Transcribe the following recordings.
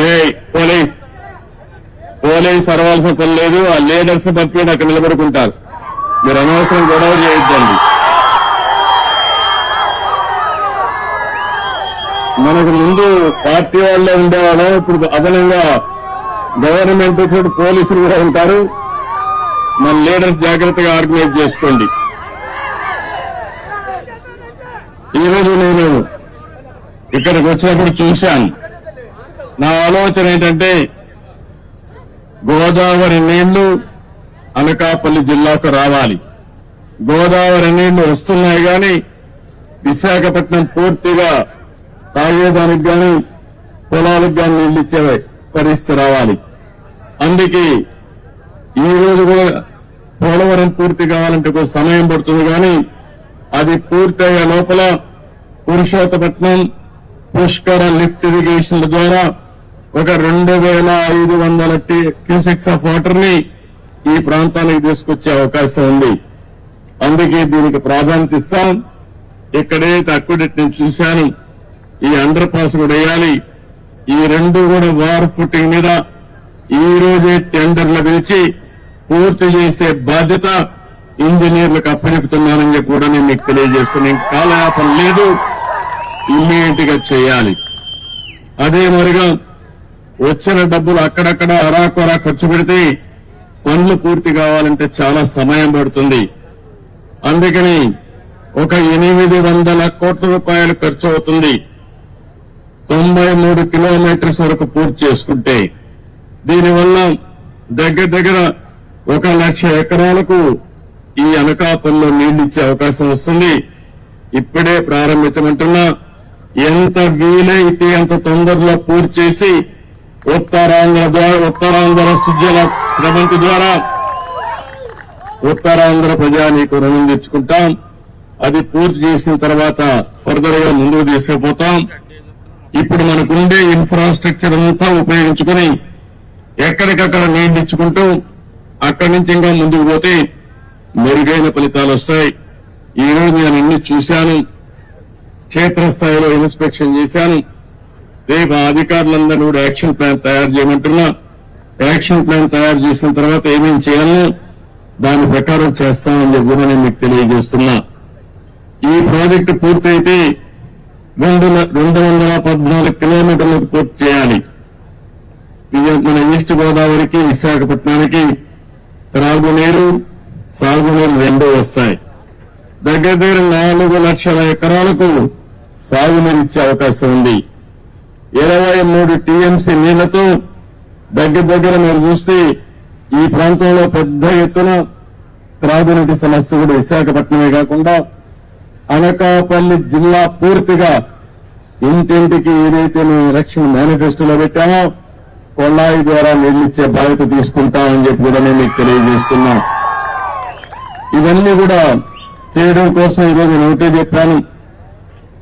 ఏ police. Police అరవాల్సిన పని లేదు ఆ లీడర్స్ పంపి అక్కడ నిలబడుకుంటారు. మీరు అనవసరం గొడవ చేయొద్దండి. మనకు ముందు పార్టీ వాళ్ళే ఉండేవాళ్ళం ఇప్పుడు అదనంగా గవర్నమెంట్ ఇప్పుడు పోలీసులు కూడా ఉంటారు. మన లీడర్స్ జాగ్రత్తగా ఆర్గనైజ్ చేసుకోండి. ఈ రోజు నేను ఇక్కడికి వచ్చినప్పుడు చూశాను. నా ఆలోచన ఏంటంటే గోదావరి నీళ్ళు అనకాపల్లి జిల్లాకు రావాలి. గోదావరి నీళ్ళు వస్తున్నాయి గాని విశాఖపట్నం పూర్తిగా తాగేదానికి గాని పొలాలకు గాని నీళ్ళు ఇచ్చే పరిస్థితి రావాలి. అందుకే ఈ రోజు కూడా పోలవరం పూర్తి కావాలంటే కొంచెం సమయం పడుతుంది కానీ అది పూర్తయ్యే లోపల పురుషోత్తపట్నం పుష్కర లిఫ్ట్ ఇరిగేషన్ల ద్వారా ఒక రెండు వేల ఐదు వందల క్యూసెక్స్ ఆఫ్ వాటర్ని ఈ ప్రాంతానికి తీసుకొచ్చే అవకాశం ఉంది. అందుకే దీనికి ప్రాధాన్యత ఇస్తాం. ఇక్కడైతే అక్కుడెట్ నేను చూశాను. ఈ అండర్ పాస్ కూడా వేయాలి. ఈ రెండు కూడా వార్ ఫుటింగ్ మీద ఈ రోజే టెండర్లు పిలిచి పూర్తి చేసే బాధ్యత ఇంజనీర్లకు అప్పచెపుతున్నానని చెప్పి కూడా నేను మీకు తెలియజేస్తున్నాను. ఇంక కాలయాపన లేదు. ఇమ్మీడియట్గా చేయాలి. అదే మరిగా వచ్చిన డబ్బులు అక్కడక్కడ అరాకొరా ఖర్చు పెడితే పనులు పూర్తి కావాలంటే చాలా సమయం పడుతుంది. అందుకని ఒక ఎనిమిది వందల కోట్ల రూపాయలు ఖర్చు అవుతుంది. తొంభై మూడు కిలోమీటర్స్ వరకు పూర్తి చేసుకుంటే దీనివల్ల దగ్గర దగ్గర ఒక లక్ష ఎకరాలకు ఈ అనకాపల్లో నీళ్ళిచ్చే అవకాశం వస్తుంది. ఇప్పుడే ప్రారంభించమంటున్నా ఎంత వీలైతే అంత తొందరలో పూర్తి చేసి ఉత్తరాంధ్ర ఉత్తరాంధ్ర సుజల శ్రమంతి ద్వారా ఉత్తరాంధ్ర ప్రజానీకు రుణం తెచ్చుకుంటాం. అది పూర్తి చేసిన తర్వాత ఫర్దర్గా ముందుకు తీసుకుపోతాం. ఇప్పుడు మనకుండే ఇన్ఫ్రాస్ట్రక్చర్ అంతా ఉపయోగించుకుని ఎక్కడికక్కడ నియంత్రించుకుంటూ అక్కడి నుంచి ఇంకా ముందుకు పోతే మెరుగైన ఫలితాలు వస్తాయి. ఈ రోజు నేను అన్ని చూశాను. క్షేత్రస్థాయిలో ఇన్స్పెక్షన్ చేశాను. రేపు అధికారులందరూ కూడా యాక్షన్ ప్లాన్ తయారు చేయమంటున్నా యాక్షన్ ప్లాన్ తయారు చేసిన తర్వాత ఏమేం చేయాలో దాని ప్రకారం చేస్తామని చెప్పి నేను మీకు తెలియజేస్తున్నా. ఈ ప్రాజెక్టు పూర్తయితే రెండు రెండు వందల పద్నాలుగు కిలోమీటర్లకు పూర్తి చేయాలి. ఇది మన ఈస్ట్ గోదావరికి విశాఖపట్నానికి త్రాగునీరు సాగునీరు రెండు వస్తాయి. దగ్గర దగ్గర నాలుగు లక్షల ఎకరాలకు సాగునీరు ఇచ్చే అవకాశం ఉంది. ఇరవై మూడు టీఎంసీ నీళ్ళతో దగ్గర దగ్గర మీరు చూస్తే ఈ ప్రాంతంలో పెద్ద ఎత్తున త్రాగునీటి సమస్య కూడా విశాఖపట్నమే కాకుండా అనకాపల్లి జిల్లా పూర్తిగా ఇంటింటికి ఏదైతే మేము ఎలక్షన్ మేనిఫెస్టోలో పెట్టామో కొళ్ళాయి ద్వారా నీళ్ళిచ్చే బాధ్యత తీసుకుంటామని చెప్పి కూడా నేను మీకు తెలియజేస్తున్నా. ఇవన్నీ కూడా చేయడం కోసం ఈరోజు నేను ఒకటే చెప్పాను.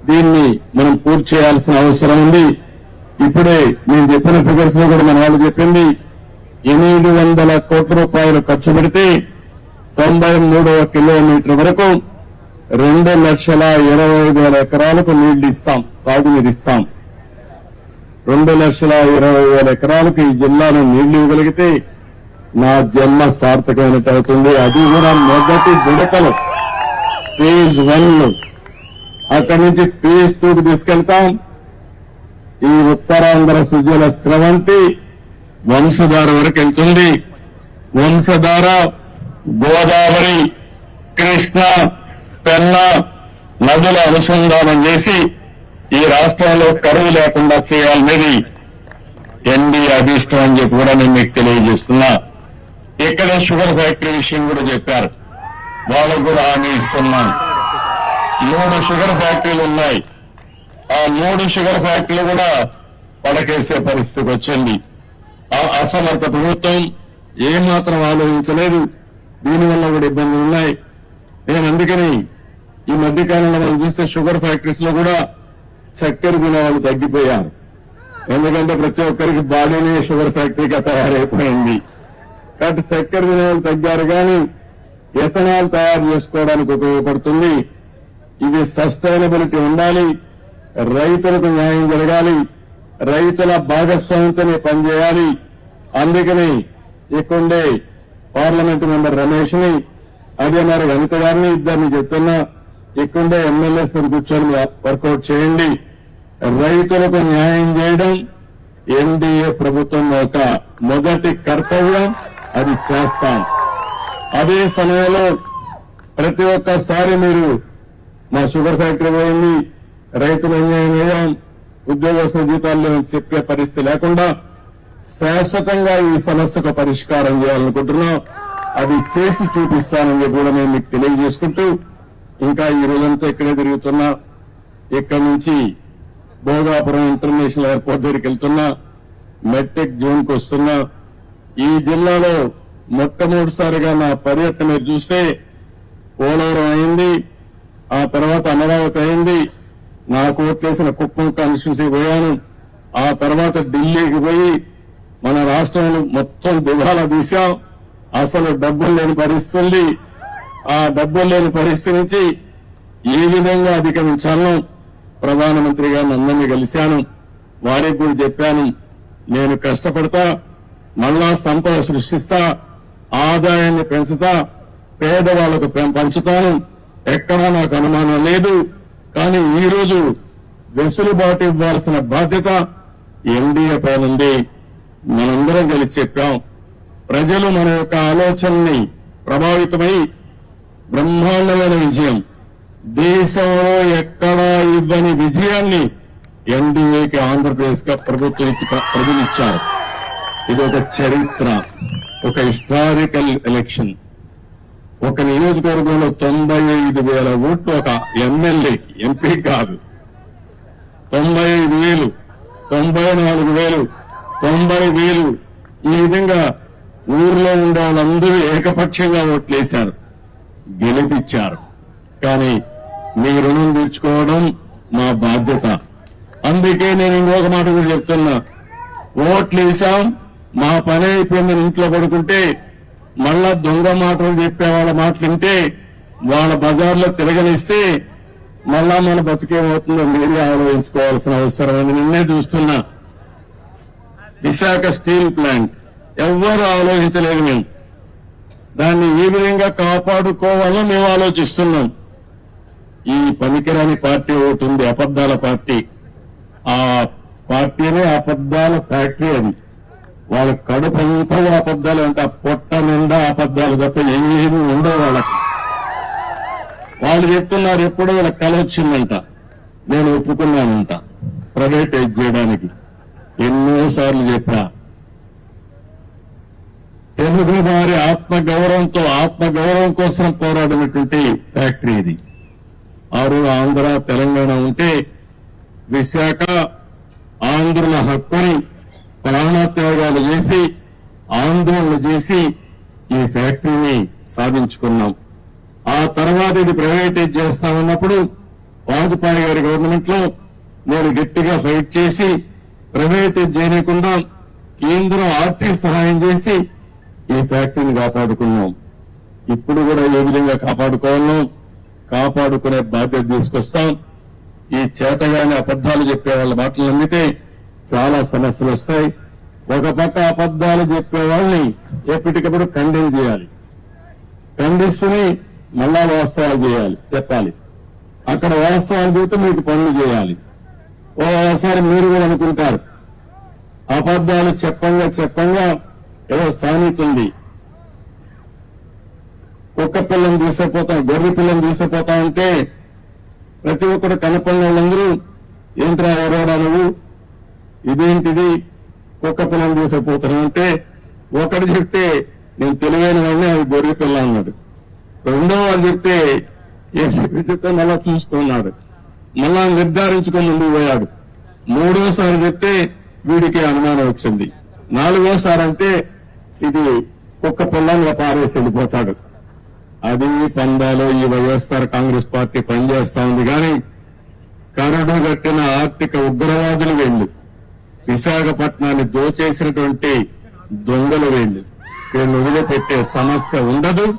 దీన్ని మనం పూర్తి చేయాల్సిన అవసరం ఉంది. ఇప్పుడే నేను చెప్పిన ఫిగర్స్లో కూడా మన వాళ్ళు చెప్పింది ఎనిమిది వందల కోట్ల రూపాయలు ఖర్చు పెడితే తొంభై మూడవ కిలోమీటర్ వరకు రెండు లక్షల ఇరవై ఐదు వేల ఎకరాలకు నీళ్ళు ఇస్తాం సాగునీరు ఇస్తాం. రెండు లక్షల ఇరవై వేల ఎకరాలకు ఈ జిల్లాలో నీళ్ళు ఇవ్వగలిగితే నా జన్మ సార్థకమైనట్టు అవుతుంది. అది కూడా మొదటి విడతలు. ఫేజ్ వన్ అక్కడి నుంచి ఫేజ్ టూ తీసుకెళ్తాం. ఈ ఉత్తరాంధ్ర సుజల స్రవంతి వంశధార వరకు వెళ్తుంది. వంశధార గోదావరి కృష్ణ పెన్న నదుల అనుసంధానం చేసి ఈ రాష్ట్రంలో కరువు లేకుండా చేయాలనేది ఎన్డీ అభిష్టం అని చెప్పి కూడా నేను మీకు తెలియజేస్తున్నా. ఇక్కడ షుగర్ ఫ్యాక్టరీ విషయం కూడా చెప్పారు. వాళ్ళకు కూడా హామీ ఇస్తున్నాం మూడు షుగర్ ఫ్యాక్టరీలు ఉన్నాయి. ఆ మూడు షుగర్ ఫ్యాక్టరీలు కూడా పడకేసే పరిస్థితికి వచ్చింది. ఆ అసమర్థ ప్రభుత్వం ఏమాత్రం ఆలోచించలేదు. దీనివల్ల కూడా ఇబ్బందులు ఉన్నాయి. నేను అందుకని ఈ మధ్య కాలంలో మనం చూస్తే షుగర్ ఫ్యాక్టరీస్లో కూడా చక్కెర గుణాలు తగ్గిపోయారు. ఎందుకంటే ప్రతి ఒక్కరికి బాడీనే షుగర్ ఫ్యాక్టరీగా తయారైపోయింది. కాబట్టి చక్కెర గుణాలు తగ్గారు కానీ ఎథనాల్ తయారు చేసుకోవడానికి ఉపయోగపడుతుంది. ఇది సస్టైనబిలిటీ ఉండాలి. రైతులకు న్యాయం జరగాలి. రైతుల భాగస్వామితోనే పనిచేయాలి. అందుకని ఇక్కడే పార్లమెంట్ మెంబర్ రమేష్ని అదే మరి వనిత గారిని ఇద్దరిని చెప్తున్నా ఇక్కడే ఎమ్మెల్యేస్ కూర్చొని వర్కౌట్ చేయండి. రైతులకు న్యాయం చేయడం ఎన్డీఏ ప్రభుత్వం యొక్క మొదటి కర్తవ్యం. అది చేస్తాం. అదే సమయంలో ప్రతి ఒక్కసారి మీరు మా షుగర్ ఫ్యాక్టరీ పోయింది రైతులు అన్యాయం చేయడం ఉద్యోగస్తుల జీతాల్లో చెప్పే పరిస్థితి లేకుండా శాశ్వతంగా ఈ సమస్యకు పరిష్కారం చేయాలనుకుంటున్నాం. అది చేసి చూపిస్తానని కూడా మేము మీకు తెలియజేసుకుంటూ ఇంకా ఈ రోజంతా ఇక్కడే తిరుగుతున్నా. ఇక్కడి నుంచి భోగాపురం ఇంటర్నేషనల్ ఎయిర్పోర్ట్ దగ్గరికి వెళ్తున్నా. మెట్రిక్ జోన్కి వస్తున్నా. ఈ జిల్లాలో మొట్టమొదటిసారిగా నా పర్యటన మీరు చూస్తే పోలవరం అయింది ఆ తర్వాత అమరావతి అయింది నాకు ఓట్లేసిన కుప్పం కాన్స్టిట్యూన్సీ పోయాను. ఆ తర్వాత ఢిల్లీకి పోయి మన రాష్ట్రంలో మొత్తం దివాలా తీశాం. అసలు డబ్బులు లేని పరిస్థితుంది ఆ డబ్బులు లేని పరిస్థితి నుంచి ఏ విధంగా అధిగమించాలను ప్రధానమంత్రి గారిని అందరినీ కలిశాను. వారికి కూడా చెప్పాను నేను కష్టపడతా మళ్ళా సంపద సృష్టిస్తా ఆదాయాన్ని పెంచుతా పేదవాళ్ళకు పెం- పంచుతాను. ఎక్కడా నాకు అనుమానం లేదు. కానీ ఈ రోజు వెసులుబాటు ఇవ్వాల్సిన బాధ్యత ఎన్డీఏ పైన ఉంది మనందరం కలిసి చెప్పాం. ప్రజలు మన యొక్క ఆలోచనని ప్రభావితమై బ్రహ్మాండమైన విజయం. దేశంలో ఎక్కడా ఇవ్వని విజయాన్ని ఎన్డీఏకి ఆంధ్రప్రదేశ్గా ప్రభుత్వం ప్రజలు ఇచ్చారు. ఇది ఒక చరిత్ర ఒక హిస్టారికల్ ఎలక్షన్. ఒక నియోజకవర్గంలో తొంభై ఐదు వేల ఓట్లు ఒక ఎమ్మెల్యేకి ఎంపీ కాదు. తొంభై ఐదు వేలు తొంభై నాలుగు వేలు తొంభై వేలు. ఈ విధంగా ఊర్లో ఉండే వాళ్ళందరూ ఏకపక్షంగా ఓట్లేశారు. గెలిపించారు కానీ మీ రుణం తీర్చుకోవడం మా బాధ్యత. అందుకే నేను ఇంకొక మాట కూడా చెప్తున్నా. ఓట్లు వేసాం మా పని అయిపోయిందని ఇంట్లో పడుకుంటే మళ్ళా దొంగ మాటలు చెప్పే వాళ్ళ మాటలు వింటే వాళ్ళ బజార్లో తిరగనిస్తే మళ్ళా మన బతికేమవుతుందో మీరే ఆలోచించుకోవాల్సిన అవసరం అని నిన్నే చూస్తున్నా. Visakha steel plant. ఎవ్వరు ఆలోచించలేదు మేము. దాన్ని ఏ విధంగా కాపాడుకోవాలో మేము ఆలోచిస్తున్నాం. ఈ పనికిరాని పార్టీ ఒకటి ఉంది అబద్దాల పార్టీ. ఆ పార్టీనే అబద్దాల ఫ్యాక్టరీ అది. వాళ్ళ కడుపు అంతా కూడా అబద్దాలు అంటే పొట్ట నిండా అబద్దాలు తప్ప ఏమీ ఉండవు వాళ్ళకి. వాళ్ళు చెప్తున్నారు ఎప్పుడో వీళ్ళ కళ వచ్చిందంట. నేను ఒప్పుకున్నానంట. ప్రైవేటైజ్ చేయడానికి ఎన్నోసార్లు చెప్పా. తెలుగు వారి ఆత్మ గౌరవంతో ఆత్మ గౌరవం కోసం పోరాడినటువంటి ఫ్యాక్టరీ ఇది. ఆరు ఆంధ్ర తెలంగాణ ఉంటే విశాఖ ఆంధ్రుల హక్కుని ప్రాణత్యాగాలు చేసి ఆందోళన చేసి ఈ ఫ్యాక్టరీని సాధించుకున్నాం. ఆ తర్వాత ఇది ప్రైవేటైజ్ చేస్తామన్నప్పుడు వాజ్పేయి గారి గవర్నమెంట్లో నేను గట్టిగా ఫైట్ చేసి ప్రైవేటైజ్ చేయకుండా కేంద్రం ఆర్థిక సహాయం చేసి ఈ ఫ్యాక్టరీని కాపాడుకున్నాం. ఇప్పుడు కూడా ఏ విధంగా కాపాడుకోవాలో కాపాడుకునే బాధ్యత తీసుకొస్తాం. ఈ చేతగానే అబద్దాలు చెప్పే వాళ్ళ మాటలు నమ్మితే చాలా సమస్యలు వస్తాయి. ఒక పక్క అబద్దాలు చెప్పే వాళ్ళని ఎప్పటికప్పుడు ఖండన చేయాలి. ఖండిస్తుని మళ్ళా వాస్తవాలు చేయాలి చెప్పాలి. అక్కడ వాస్తవాలు చెబితే మీకు పనులు చేయాలి. ఓసారి మీరు కూడా అనుకుంటారు. అబద్దాలు చెప్పంగా చెప్పంగా ఏదో సామెత ఉంది. కుక్క పిల్లని తీసుకుపోతాం గొర్రె పిల్లని తీసుకుపోతా ఉంటే ప్రతి ఒక్కరు కనపడిన వాళ్ళందరూ ఏంట్రా ఎవరోడా నువ్వు? ఇదేంటిది? కుక్క పిల్లలు తీసుకుపోతున్నావు అంటే ఒకటి చెప్తే నేను తెలివైన వాడిని అది గొర్రె పిల్ల అన్నాడు. రెండో వాడు చెప్తే ఏంటి చెప్తే మళ్ళా చూసుకున్నాడు మళ్ళా నిర్ధారించుకొని ముందుకు పోయాడు. మూడోసారి చెప్తే వీడికి అనుమానం వచ్చింది. నాలుగోసారి అంటే ఇది కుక్క పిల్లని పారేసి వెళ్ళిపోతాడు. అది పందాలో ఈ వైఎస్ఆర్ కాంగ్రెస్ పార్టీ పనిచేస్తా ఉంది కానీ కరడు కట్టిన ఆర్థిక ఉగ్రవాదులు వీళ్ళు. విశాఖపట్నాన్ని దోచేసినటువంటి దొంగలు వీళ్ళు. వీళ్ళు వదిలిపెట్టే సమస్య ఉండదు.